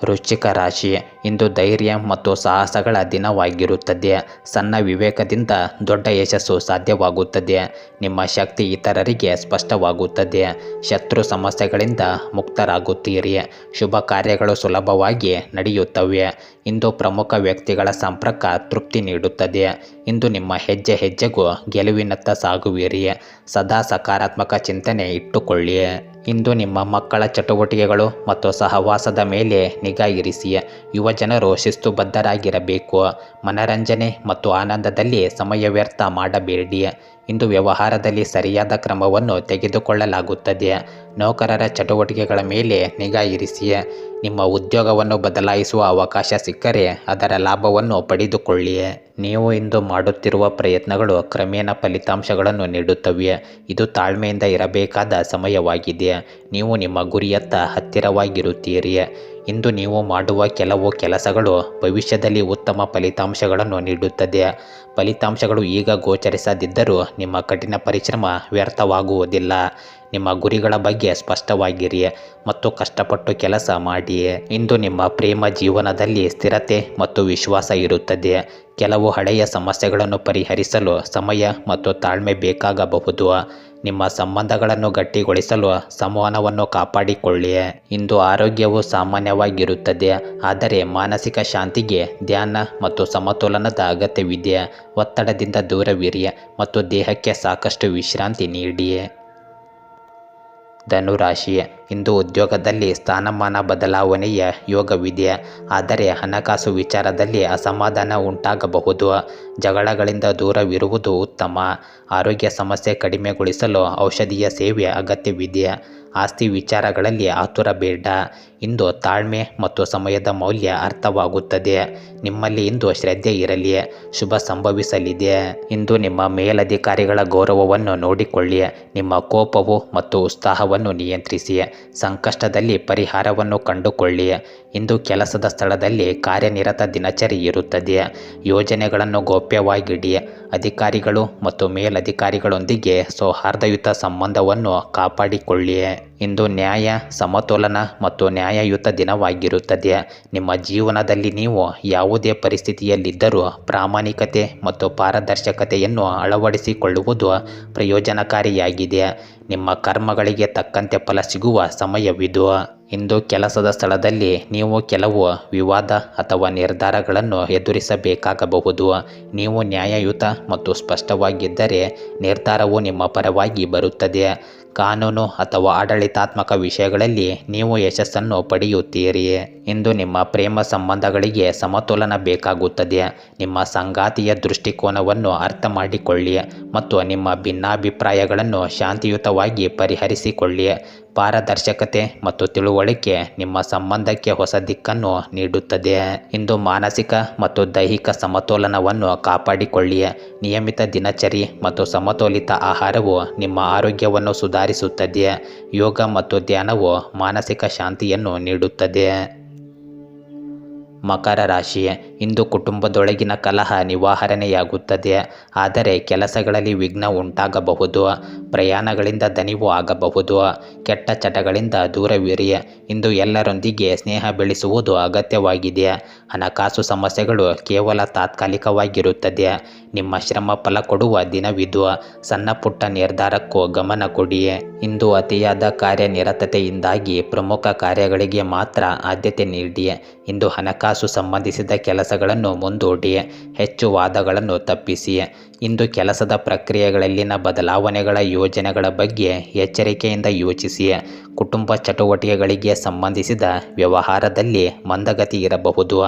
ವೃಶ್ಚಿಕ ರಾಶಿ. ಇಂದು ಧೈರ್ಯ ಮತ್ತು ಸಾಹಸಗಳ ದಿನವಾಗಿರುತ್ತದೆ. ಸಣ್ಣ ವಿವೇಕದಿಂದ ದೊಡ್ಡ ಯಶಸ್ಸು ಸಾಧ್ಯವಾಗುತ್ತದೆ. ನಿಮ್ಮ ಶಕ್ತಿ ಇತರರಿಗೆ ಸ್ಪಷ್ಟವಾಗುತ್ತದೆ. ಶತ್ರು ಸಮಸ್ಯೆಗಳಿಂದ ಮುಕ್ತರಾಗುತ್ತೀರಿ. ಶುಭ ಕಾರ್ಯಗಳು ಸುಲಭವಾಗಿ ನಡೆಯುತ್ತವೆ. ಇಂದು ಪ್ರಮುಖ ವ್ಯಕ್ತಿಗಳ ಸಂಪರ್ಕ ತೃಪ್ತಿ ನೀಡುತ್ತದೆ. ಇಂದು ನಿಮ್ಮ ಹೆಜ್ಜೆ ಹೆಜ್ಜೆಗೂ ಗೆಲುವಿನತ್ತ ಸಾಗುವಿರಿ. ಸದಾ ಸಕಾರಾತ್ಮಕ ಚಿಂತನೆ ಇಟ್ಟುಕೊಳ್ಳಿ. ಇಂದು ನಿಮ್ಮ ಮಕ್ಕಳ ಚಟುವಟಿಕೆಗಳು ಮತ್ತು ಸಹವಾಸದ ಮೇಲೆ ನಿಗಾ ಇರಿಸಿ. ಯುವ ಜನರು ಶಿಸ್ತುಬದ್ಧರಾಗಿರಬೇಕು. ಮನರಂಜನೆ ಮತ್ತು ಆನಂದದಲ್ಲಿ ಸಮಯ ವ್ಯರ್ಥ ಮಾಡಬೇಡಿ. ಇಂದು ವ್ಯವಹಾರದಲ್ಲಿ ಸರಿಯಾದ ಕ್ರಮವನ್ನು ತೆಗೆದುಕೊಳ್ಳಲಾಗುತ್ತದೆ. ನೌಕರರ ಚಟುವಟಿಕೆಗಳ ಮೇಲೆ ನಿಗಾ ಇರಿಸಿ. ನಿಮ್ಮ ಉದ್ಯೋಗವನ್ನು ಬದಲಾಯಿಸುವ ಅವಕಾಶ ಸಿಕ್ಕರೆ ಅದರ ಲಾಭವನ್ನು ಪಡೆದುಕೊಳ್ಳಿ. ನೀವು ಇಂದು ಮಾಡುತ್ತಿರುವ ಪ್ರಯತ್ನಗಳು ಕ್ರಮೇಣ ಫಲಿತಾಂಶಗಳನ್ನು ನೀಡುತ್ತವೆ. ಇದು ತಾಳ್ಮೆಯಿಂದ ಇರಬೇಕಾದ ಸಮಯವಾಗಿದೆ. ನೀವು ನಿಮ್ಮ ಗುರಿಯತ್ತ ಹತ್ತಿರವಾಗಿರುತ್ತೀರಿ. ಇಂದು ನೀವು ಮಾಡುವ ಕೆಲವು ಕೆಲಸಗಳು ಭವಿಷ್ಯದಲ್ಲಿ ಉತ್ತಮ ಫಲಿತಾಂಶಗಳನ್ನು ನೀಡುತ್ತದೆ. ಫಲಿತಾಂಶಗಳು ಈಗ ಗೋಚರಿಸದಿದ್ದರೂ ನಿಮ್ಮ ಕಠಿಣ ಪರಿಶ್ರಮ ವ್ಯರ್ಥವಾಗುವುದಿಲ್ಲ. ನಿಮ್ಮ ಗುರಿಗಳ ಬಗ್ಗೆ ಸ್ಪಷ್ಟವಾಗಿರಿ ಮತ್ತು ಕಷ್ಟಪಟ್ಟು ಕೆಲಸ ಮಾಡಿ. ಇಂದು ನಿಮ್ಮ ಪ್ರೇಮ ಜೀವನದಲ್ಲಿ ಸ್ಥಿರತೆ ಮತ್ತು ವಿಶ್ವಾಸ ಇರುತ್ತದೆ. ಕೆಲವು ಹಳೆಯ ಸಮಸ್ಯೆಗಳನ್ನು ಪರಿಹರಿಸಲು ಸಮಯ ಮತ್ತು ತಾಳ್ಮೆ ಬೇಕಾಗಬಹುದು. ನಿಮ್ಮ ಸಂಬಂಧಗಳನ್ನು ಗಟ್ಟಿಗೊಳಿಸಲು ಸಂವಹನವನ್ನು ಕಾಪಾಡಿಕೊಳ್ಳಿ ಇಂದು ಆರೋಗ್ಯವು ಸಾಮಾನ್ಯವಾಗಿರುತ್ತದೆ, ಆದರೆ ಮಾನಸಿಕ ಶಾಂತಿಗೆ ಧ್ಯಾನ ಮತ್ತು ಸಮತೋಲನದ ಅಗತ್ಯವಿದೆ ಒತ್ತಡದಿಂದ ದೂರವಿರಿ ಮತ್ತು ದೇಹಕ್ಕೆ ಸಾಕಷ್ಟು ವಿಶ್ರಾಂತಿ ನೀಡಿ ಧನುರಾಶಿ ಇಂದು ಉದ್ಯೋಗದಲ್ಲಿ ಸ್ಥಾನಮಾನ ಬದಲಾವಣೆಯ ಯೋಗವಿದೆ. ಆದರೆ ಹಣಕಾಸು ವಿಚಾರದಲ್ಲಿ ಅಸಮಾಧಾನ ಉಂಟಾಗಬಹುದು. ಜಗಳಗಳಿಂದ ದೂರವಿರುವುದು ಉತ್ತಮ. ಆರೋಗ್ಯ ಸಮಸ್ಯೆ ಕಡಿಮೆಗೊಳಿಸಲು ಔಷಧೀಯ ಸೇವೆ ಅಗತ್ಯವಿದೆ. ಆಸ್ತಿ ವಿಚಾರಗಳಲ್ಲಿ ಆತುರ ಬೇಡ. ಇಂದು ತಾಳ್ಮೆ ಮತ್ತು ಸಮಯದ ಮೌಲ್ಯ ಅರ್ಥವಾಗುತ್ತದೆ. ನಿಮ್ಮಲ್ಲಿ ಇಂದು ಶ್ರದ್ಧೆ ಇರಲಿ, ಶುಭ ಸಂಭವಿಸಲಿದೆ. ಇಂದು ನಿಮ್ಮ ಮೇಲಧಿಕಾರಿಗಳ ಗೌರವವನ್ನು ನೋಡಿಕೊಳ್ಳಿ, ನಿಮ್ಮ ಕೋಪವು ಮತ್ತು ಉತ್ಸಾಹವನ್ನು ನಿಯಂತ್ರಿಸಿ, ಸಂಕಷ್ಟದಲ್ಲಿ ಪರಿಹಾರವನ್ನು ಕಂಡುಕೊಳ್ಳಿ. ಇಂದು ಕೆಲಸದ ಸ್ಥಳದಲ್ಲಿ ಕಾರ್ಯನಿರತ ದಿನಚರಿ ಇರುತ್ತದೆ. ಯೋಜನೆಗಳನ್ನು ಗೌಪ್ಯವಾಗಿಡಿ, ಅಧಿಕಾರಿಗಳು ಮತ್ತು ಮೇಲಧಿಕಾರಿಗಳೊಂದಿಗೆ ಸೌಹಾರ್ದಯುತ ಸಂಬಂಧವನ್ನು ಕಾಪಾಡಿಕೊಳ್ಳಿ. ಇಂದು ನ್ಯಾಯ, ಸಮತೋಲನ ಮತ್ತು ನ್ಯಾಯಯುತ ದಿನವಾಗಿರುತ್ತದೆ. ನಿಮ್ಮ ಜೀವನದಲ್ಲಿ ನೀವು ಯಾವುದೇ ಪರಿಸ್ಥಿತಿಯಲ್ಲಿದ್ದರೂ ಪ್ರಾಮಾಣಿಕತೆ ಮತ್ತು ಪಾರದರ್ಶಕತೆಯನ್ನು ಅಳವಡಿಸಿಕೊಳ್ಳುವುದು ಪ್ರಯೋಜನಕಾರಿಯಾಗಿದೆ. ನಿಮ್ಮ ಕರ್ಮಗಳಿಗೆ ತಕ್ಕಂತೆ ಫಲ ಸಿಗುವ ಸಮಯವಿದು. ಇಂದು ಕೆಲಸದ ಸ್ಥಳದಲ್ಲಿ ನೀವು ಕೆಲವು ವಿವಾದ ಅಥವಾ ನಿರ್ಧಾರಗಳನ್ನು ಎದುರಿಸಬೇಕಾಗಬಹುದು. ನೀವು ನ್ಯಾಯಯುತ ಮತ್ತು ಸ್ಪಷ್ಟವಾಗಿದ್ದರೆ ನಿರ್ಧಾರವು ನಿಮ್ಮ ಪರವಾಗಿ ಬರುತ್ತದೆ. ಕಾನೂನು ಅಥವಾ ಆಡಳಿತಾತ್ಮಕ ವಿಷಯಗಳಲ್ಲಿ ನೀವು ಯಶಸ್ಸನ್ನು ಪಡೆಯುತ್ತೀರಿ. ಇಂದು ನಿಮ್ಮ ಪ್ರೇಮ ಸಂಬಂಧಗಳಿಗೆ ಸಮತೋಲನ ಬೇಕಾಗುತ್ತದೆ. ನಿಮ್ಮ ಸಂಗಾತಿಯ ದೃಷ್ಟಿಕೋನವನ್ನು ಅರ್ಥ ಮಾಡಿಕೊಳ್ಳಿ ಮತ್ತು ನಿಮ್ಮ ಭಿನ್ನಾಭಿಪ್ರಾಯಗಳನ್ನು ಶಾಂತಿಯುತವಾಗಿ ಪರಿಹರಿಸಿಕೊಳ್ಳಿ. ಪಾರದರ್ಶಕತೆ ಮತ್ತು ತಿಳುವಳಿಕೆ ನಿಮ್ಮ ಸಂಬಂಧಕ್ಕೆ ಹೊಸ ದಿಕ್ಕನ್ನು ನೀಡುತ್ತದೆ. ಇಂದು ಮಾನಸಿಕ ಮತ್ತು ದೈಹಿಕ ಸಮತೋಲನವನ್ನು ಕಾಪಾಡಿಕೊಳ್ಳಿ. ನಿಯಮಿತ ದಿನಚರಿ ಮತ್ತು ಸಮತೋಲಿತ ಆಹಾರವು ನಿಮ್ಮ ಆರೋಗ್ಯವನ್ನು ಸುಧಾರಿಸುತ್ತದೆ. ಯೋಗ ಮತ್ತು ಧ್ಯಾನವು ಮಾನಸಿಕ ಶಾಂತಿಯನ್ನು ನೀಡುತ್ತದೆ. ಮಕರ ರಾಶಿ ಇಂದು ಕುಟುಂಬದೊಳಗಿನ ಕಲಹ ನಿವಾರಣೆಯಾಗುತ್ತದೆ. ಆದರೆ ಕೆಲಸಗಳಲ್ಲಿ ವಿಘ್ನ ಉಂಟಾಗಬಹುದು. ಪ್ರಯಾಣಗಳಿಂದ ದಣಿವು ಆಗಬಹುದು. ಕೆಟ್ಟ ಚಟಗಳಿಂದ ದೂರವಿರಿ. ಇಂದು ಎಲ್ಲರೊಂದಿಗೆ ಸ್ನೇಹ ಬೆಳೆಸುವುದು ಅಗತ್ಯವಾಗಿದೆ. ಹಣಕಾಸು ಸಮಸ್ಯೆಗಳು ಕೇವಲ ತಾತ್ಕಾಲಿಕವಾಗಿರುತ್ತದೆ. ನಿಮ್ಮ ಶ್ರಮ ಫಲ ಕೊಡುವ ದಿನವಿದು. ಸಣ್ಣ ಪುಟ್ಟ ನಿರ್ಧಾರಕ್ಕೂ ಗಮನ ಕೊಡಿ. ಇಂದು ಅತಿಯಾದ ಕಾರ್ಯನಿರತತೆಯಿಂದಾಗಿ ಪ್ರಮುಖ ಕಾರ್ಯಗಳಿಗೆ ಮಾತ್ರ ಆದ್ಯತೆ ನೀಡಿ. ಇಂದು ಹಣಕಾಸು ಸಂಬಂಧಿಸಿದ ಕೆಲಸಗಳನ್ನು ಮುಂದೂಡಿ ಹೆಚ್ಚು ವಾದಗಳನ್ನು ತಪ್ಪಿಸಿ ಇಂದು ಕೆಲಸದ ಪ್ರಕ್ರಿಯೆಗಳಲ್ಲಿನ ಬದಲಾವಣೆಗಳ ಯೋಜನೆಗಳ ಬಗ್ಗೆ ಎಚ್ಚರಿಕೆಯಿಂದ ಯೋಚಿಸಿ ಕುಟುಂಬ ಚಟುವಟಿಕೆಗಳಿಗೆ ಸಂಬಂಧಿಸಿದ ವ್ಯವಹಾರದಲ್ಲಿ ಮಂದಗತಿ ಇರಬಹುದು.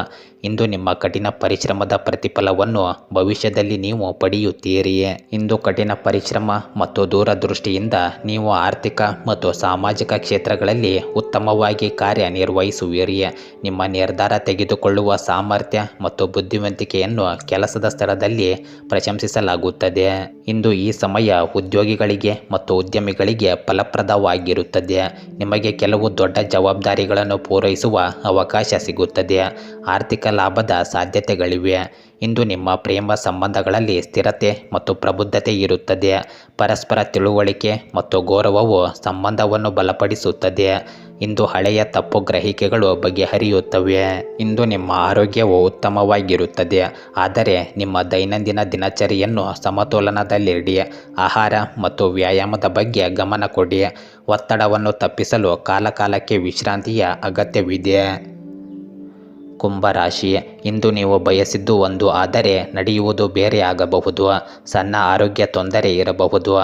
ಇಂದು ನಿಮ್ಮ ಕಠಿಣ ಪರಿಶ್ರಮದ ಪ್ರತಿಫಲವನ್ನು ಭವಿಷ್ಯದಲ್ಲಿ ನೀವು ಪಡೆಯುತ್ತೀರಿ ಇಂದು ಕಠಿಣ ಪರಿಶ್ರಮ ಮತ್ತು ದೂರದೃಷ್ಟಿಯಿಂದ ನೀವು ಆರ್ಥಿಕ ಮತ್ತು ಸಾಮಾಜಿಕ ಕ್ಷೇತ್ರಗಳಲ್ಲಿ ಉತ್ತಮವಾಗಿ ಕಾರ್ಯನಿರ್ವಹಿಸುವಿರಿ ನಿಮ್ಮ ನಿರ್ಧಾರ ತೆಗೆದುಕೊಳ್ಳುವ ಸಾಮರ್ಥ್ಯ ಮತ್ತು ಬುದ್ಧಿವಂತಿಕೆಯನ್ನು ಕೆಲಸದ ಸ್ಥಳದಲ್ಲಿ ಪ್ರಶಂಸಿಸಲಾಗುತ್ತದೆ. ಇಂದು ಈ ಸಮಯ ಉದ್ಯೋಗಿಗಳಿಗೆ ಮತ್ತು ಉದ್ಯಮಿಗಳಿಗೆ ಫಲಪ್ರದವಾಗಿರುತ್ತದೆ. ನಿಮಗೆ ಕೆಲವು ದೊಡ್ಡ ಜವಾಬ್ದಾರಿಗಳನ್ನು ಪೂರೈಸುವ ಅವಕಾಶ ಸಿಗುತ್ತದೆ. ಆರ್ಥಿಕ ಲಾಭದ ಸಾಧ್ಯತೆಗಳಿವೆ. ಇಂದು ನಿಮ್ಮ ಪ್ರೇಮ ಸಂಬಂಧಗಳಲ್ಲಿ ಸ್ಥಿರತೆ ಮತ್ತು ಪ್ರಬುದ್ಧತೆ ಇರುತ್ತದೆ. ಪರಸ್ಪರ ತಿಳುವಳಿಕೆ ಮತ್ತು ಗೌರವವು ಸಂಬಂಧವನ್ನು ಬಲಪಡಿಸುತ್ತದೆ. ಇಂದು ಹಳೆಯ ತಪ್ಪು ಗ್ರಹಿಕೆಗಳು ಬಗೆಹರಿಯುತ್ತವೆ. ಇಂದು ನಿಮ್ಮ ಆರೋಗ್ಯವು ಉತ್ತಮವಾಗಿರುತ್ತದೆ. ಆದರೆ ನಿಮ್ಮ ದೈನಂದಿನ ದಿನಚರಿಯನ್ನು ಸಮತೋಲನದಲ್ಲಿಡಿ. ಆಹಾರ ಮತ್ತು ವ್ಯಾಯಾಮದ ಬಗ್ಗೆ ಗಮನ ಕೊಡಿ. ಒತ್ತಡವನ್ನು ತಪ್ಪಿಸಲು ಕಾಲಕಾಲಕ್ಕೆ ವಿಶ್ರಾಂತಿಯ ಅಗತ್ಯವಿದೆ. ಕುಂಭರಾಶಿ ಇಂದು ನೀವು ಬಯಸಿದ್ದು ಒಂದು, ಆದರೆ ನಡೆಯುವುದು ಬೇರೆ ಆಗಬಹುದು. ಸಣ್ಣ ಆರೋಗ್ಯ ತೊಂದರೆ ಇರಬಹುದು.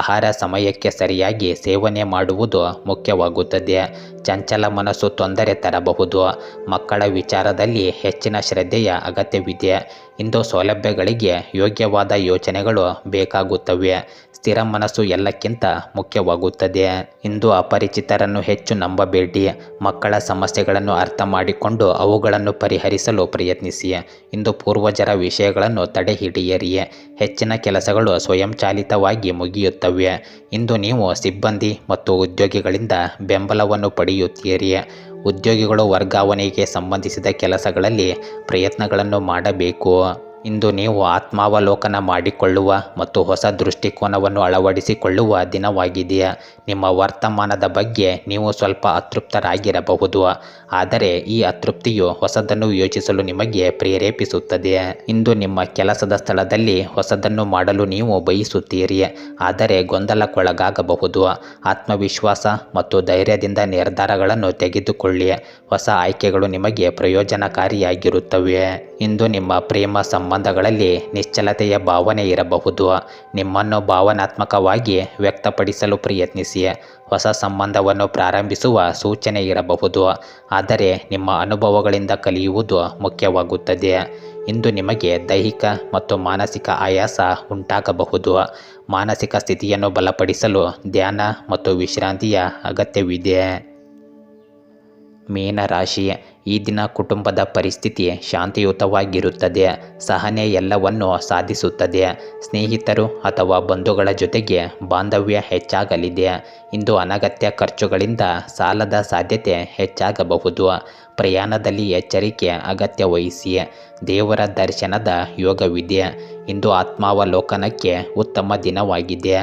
ಆಹಾರ ಸಮಯಕ್ಕೆ ಸರಿಯಾಗಿ ಸೇವನೆ ಮಾಡುವುದು ಮುಖ್ಯವಾಗುತ್ತದೆ. ಚಂಚಲ ಮನಸ್ಸು ತೊಂದರೆ ತರಬಹುದು. ಮಕ್ಕಳ ವಿಚಾರದಲ್ಲಿ ಹೆಚ್ಚಿನ ಶ್ರದ್ಧೆಯ ಅಗತ್ಯವಿದೆ. ಇಂದು ಸೌಲಭ್ಯಗಳಿಗೆ ಯೋಗ್ಯವಾದ ಯೋಚನೆಗಳು ಬೇಕಾಗುತ್ತವೆ. ಸ್ಥಿರ ಮನಸ್ಸು ಎಲ್ಲಕ್ಕಿಂತ ಮುಖ್ಯವಾಗುತ್ತದೆ. ಇಂದು ಅಪರಿಚಿತರನ್ನು ಹೆಚ್ಚು ನಂಬಬೇಡಿ. ಮಕ್ಕಳ ಸಮಸ್ಯೆಗಳನ್ನು ಅರ್ಥ ಮಾಡಿಕೊಂಡು ಅವುಗಳನ್ನು ಪರಿಹರಿಸಲು ಪ್ರಯತ್ನಿಸಿ. ಇಂದು ಪೂರ್ವಜರ ವಿಷಯಗಳನ್ನು ತಡೆಹಿಡಿಯಿರಿ. ಹೆಚ್ಚಿನ ಕೆಲಸಗಳು ಸ್ವಯಂಚಾಲಿತವಾಗಿ ಮುಗಿಯುತ್ತವೆ. ಇಂದು ನೀವು ಸಿಬ್ಬಂದಿ ಮತ್ತು ಉದ್ಯೋಗಿಗಳಿಂದ ಬೆಂಬಲವನ್ನು ಪಡೆಯುತ್ತೀರಿ. ಉದ್ಯೋಗಿಗಳು ವರ್ಗಾವಣೆಗೆ ಸಂಬಂಧಿಸಿದ ಕೆಲಸಗಳಲ್ಲಿ ಪ್ರಯತ್ನಗಳನ್ನು ಮಾಡಬೇಕು. ಇಂದು ನೀವು ಆತ್ಮಾವಲೋಕನ ಮಾಡಿಕೊಳ್ಳುವ ಮತ್ತು ಹೊಸ ದೃಷ್ಟಿಕೋನವನ್ನು ಅಳವಡಿಸಿಕೊಳ್ಳುವ ದಿನವಾಗಿದೆಯಾ? ನಿಮ್ಮ ವರ್ತಮಾನದ ಬಗ್ಗೆ ನೀವು ಸ್ವಲ್ಪ ಅತೃಪ್ತರಾಗಿರಬಹುದು. ಆದರೆ ಈ ಅತೃಪ್ತಿಯು ಹೊಸದನ್ನು ಯೋಚಿಸಲು ನಿಮಗೆ ಪ್ರೇರೇಪಿಸುತ್ತದೆ. ಇಂದು ನಿಮ್ಮ ಕೆಲಸದ ಸ್ಥಳದಲ್ಲಿ ಹೊಸದನ್ನು ಮಾಡಲು ನೀವು ಬಯಸುತ್ತೀರಿ. ಆದರೆ ಗೊಂದಲಕ್ಕೊಳಗಾಗಬಹುದು. ಆತ್ಮವಿಶ್ವಾಸ ಮತ್ತು ಧೈರ್ಯದಿಂದ ನಿರ್ಧಾರಗಳನ್ನು ತೆಗೆದುಕೊಳ್ಳಿ. ಹೊಸ ಆಯ್ಕೆಗಳು ನಿಮಗೆ ಪ್ರಯೋಜನಕಾರಿಯಾಗಿರುತ್ತವೆ. ಇಂದು ನಿಮ್ಮ ಪ್ರೇಮ ಸಂಬಂಧಗಳಲ್ಲಿ ನಿಶ್ಚಲತೆಯ ಭಾವನೆ ಇರಬಹುದು. ನಿಮ್ಮನ್ನು ಭಾವನಾತ್ಮಕವಾಗಿ ವ್ಯಕ್ತಪಡಿಸಲು ಪ್ರಯತ್ನಿಸಿ. ಹೊಸ ಸಂಬಂಧವನ್ನು ಪ್ರಾರಂಭಿಸುವ ಸೂಚನೆ ಇರಬಹುದು. ಆದರೆ ನಿಮ್ಮ ಅನುಭವಗಳಿಂದ ಕಲಿಯುವುದು ಮುಖ್ಯವಾಗುತ್ತದೆ. ಇಂದು ನಿಮಗೆ ದೈಹಿಕ ಮತ್ತು ಮಾನಸಿಕ ಆಯಾಸ ಉಂಟಾಗಬಹುದು. ಮಾನಸಿಕ ಸ್ಥಿತಿಯನ್ನು ಬಲಪಡಿಸಲು ಧ್ಯಾನ ಮತ್ತು ವಿಶ್ರಾಂತಿಯ ಅಗತ್ಯವಿದೆ. ಮೀನರಾಶಿ ಈ ದಿನ ಕುಟುಂಬದ ಪರಿಸ್ಥಿತಿ ಶಾಂತಿಯುತವಾಗಿರುತ್ತದೆ. ಸಹನೆ ಎಲ್ಲವನ್ನು ಸಾಧಿಸುತ್ತದೆ. ಸ್ನೇಹಿತರು ಅಥವಾ ಬಂಧುಗಳ ಜೊತೆಗೆ ಬಾಂಧವ್ಯ ಹೆಚ್ಚಾಗಲಿದೆ. ಇಂದು ಅನಗತ್ಯ ಖರ್ಚುಗಳಿಂದ ಸಾಲದ ಸಾಧ್ಯತೆ ಹೆಚ್ಚಾಗಬಹುದು. ಪ್ರಯಾಣದಲ್ಲಿ ಎಚ್ಚರಿಕೆ ಅಗತ್ಯ ವಹಿಸಿ ದೇವರ ದರ್ಶನದ ಯೋಗವಿದೆ. ಇಂದು ಆತ್ಮಾವಲೋಕನಕ್ಕೆ ಉತ್ತಮ ದಿನವಾಗಿದೆ.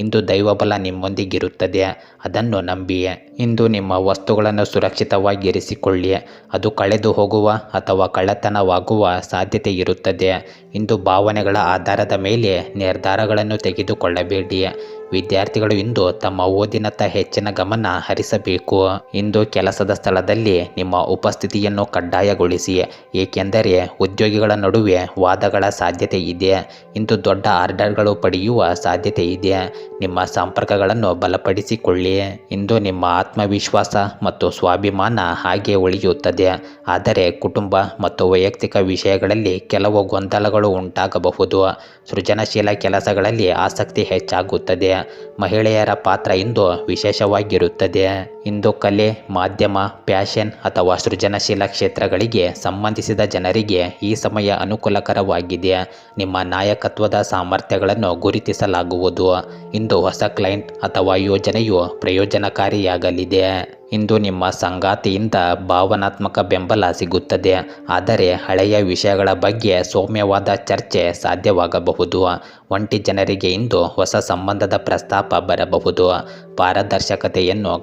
ಇಂದು ದೈವಬಲ ನಿಮ್ಮೊಂದಿಗಿರುತ್ತದೆ. ಅದನ್ನು ನಂಬಿ ಇಂದು ನಿಮ್ಮ ವಸ್ತುಗಳನ್ನು ಸುರಕ್ಷಿತವಾಗಿರಿಸಿಕೊಳ್ಳಿ. ಅದು ಕಳೆದು ಹೋಗುವ ಅಥವಾ ಕಳ್ಳತನವಾಗುವ ಸಾಧ್ಯತೆ ಇರುತ್ತದೆ. ಇಂದು ಭಾವನೆಗಳ ಆಧಾರದ ಮೇಲೆ ನಿರ್ಧಾರಗಳನ್ನು ತೆಗೆದುಕೊಳ್ಳಬೇಡಿ. ವಿದ್ಯಾರ್ಥಿಗಳು ಇಂದು ತಮ್ಮ ಓದಿನತ್ತ ಹೆಚ್ಚಿನ ಗಮನ ಹರಿಸಬೇಕು. ಇಂದು ಕೆಲಸದ ಸ್ಥಳದಲ್ಲಿ ನಿಮ್ಮ ಉಪಸ್ಥಿತಿಯನ್ನು ಕಡ್ಡಾಯಗೊಳಿಸಿ, ಏಕೆಂದರೆ ಉದ್ಯೋಗಿಗಳ ನಡುವೆ ವಾದಗಳ ಸಾಧ್ಯತೆ ಇದೆ. ಇಂದು ದೊಡ್ಡ ಆರ್ಡರ್ಗಳು ಪಡೆಯುವ ಸಾಧ್ಯತೆ ಇದೆ. ನಿಮ್ಮ ಸಂಪರ್ಕಗಳನ್ನು ಬಲಪಡಿಸಿಕೊಳ್ಳಿ. ಇಂದು ನಿಮ್ಮ ಆತ್ಮವಿಶ್ವಾಸ ಮತ್ತು ಸ್ವಾಭಿಮಾನ ಹಾಗೆ ಉಳಿಯುತ್ತದೆ. ಆದರೆ ಕುಟುಂಬ ಮತ್ತು ವೈಯಕ್ತಿಕ ವಿಷಯಗಳಲ್ಲಿ ಕೆಲವು ಗೊಂದಲಗಳು ಉಂಟಾಗಬಹುದು. ಸೃಜನಶೀಲ ಕೆಲಸಗಳಲ್ಲಿ ಆಸಕ್ತಿ ಹೆಚ್ಚಾಗುತ್ತದೆ. ಮಹಿಳೆಯರ ಪಾತ್ರ ಇಂದು ವಿಶೇಷವಾಗಿರುತ್ತದೆ. ಇಂದು ಕಲೆ, ಮಾಧ್ಯಮ ಪ್ಯಾಷನ್ ಅಥವಾ ಸೃಜನಶೀಲ ಕ್ಷೇತ್ರಗಳಿಗೆ ಸಂಬಂಧಿಸಿದ ಜನರಿಗೆ ಈ ಸಮಯ ಅನುಕೂಲಕರವಾಗಿದೆ. ನಿಮ್ಮ ನಾಯಕತ್ವದ ಸಾಮರ್ಥ್ಯಗಳನ್ನು ಗುರುತಿಸಲಾಗುವುದು. ಇಂದು ಹೊಸ ಕ್ಲೈಂಟ್ ಅಥವಾ ಯೋಜನೆಯು ಪ್ರಯೋಜನಕಾರಿಯಾಗಲಿದೆ. ಇಂದು ನಿಮ್ಮ ಸಂಗಾತಿಯಿಂದ ಭಾವನಾತ್ಮಕ ಬೆಂಬಲ ಸಿಗುತ್ತದೆ. ಆದರೆ ಹಳೆಯ ವಿಷಯಗಳ ಬಗ್ಗೆ ಸೌಮ್ಯವಾದ ಚರ್ಚೆ ಸಾಧ್ಯವಾಗಬಹುದು. ಒಂಟಿ ಜನರಿಗೆ ಇಂದು ಹೊಸ ಸಂಬಂಧದ ಪ್ರಸ್ತಾಪ ಬರಬಹುದು. ಪಾರದರ್ಶಕತೆಯನ್ನು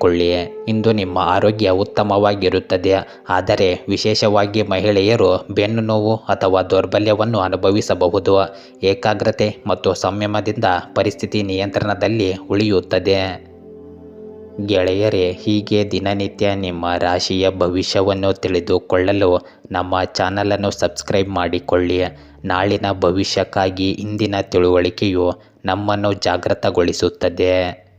ಕಾಪಾಡಿಕೊಳ್ಳಿ ಇಂದು ನಿಮ್ಮ ಆರೋಗ್ಯ ಉತ್ತಮವಾಗಿರುತ್ತದೆ. ಆದರೆ ವಿಶೇಷವಾಗಿ ಮಹಿಳೆಯರು ಬೆನ್ನು ನೋವು ಅಥವಾ ದೌರ್ಬಲ್ಯವನ್ನು ಅನುಭವಿಸಬಹುದು. ಏಕಾಗ್ರತೆ ಮತ್ತು ಸಂಯಮದಿಂದ ಪರಿಸ್ಥಿತಿ ನಿಯಂತ್ರಣದಲ್ಲಿ ಉಳಿಯುತ್ತದೆ. ಗೆಳೆಯರೇ, ಹೀಗೆ ದಿನನಿತ್ಯ ನಿಮ್ಮ ರಾಶಿಯ ಭವಿಷ್ಯವನ್ನು ತಿಳಿದುಕೊಳ್ಳಲು ನಮ್ಮ ಚಾನಲನ್ನು ಸಬ್ಸ್ಕ್ರೈಬ್ ಮಾಡಿಕೊಳ್ಳಿ. ನಾಳಿನ ಭವಿಷ್ಯಕ್ಕಾಗಿ ಇಂದಿನ ತಿಳುವಳಿಕೆಯು ನಮ್ಮನ್ನು ಜಾಗೃತಗೊಳಿಸುತ್ತದೆ.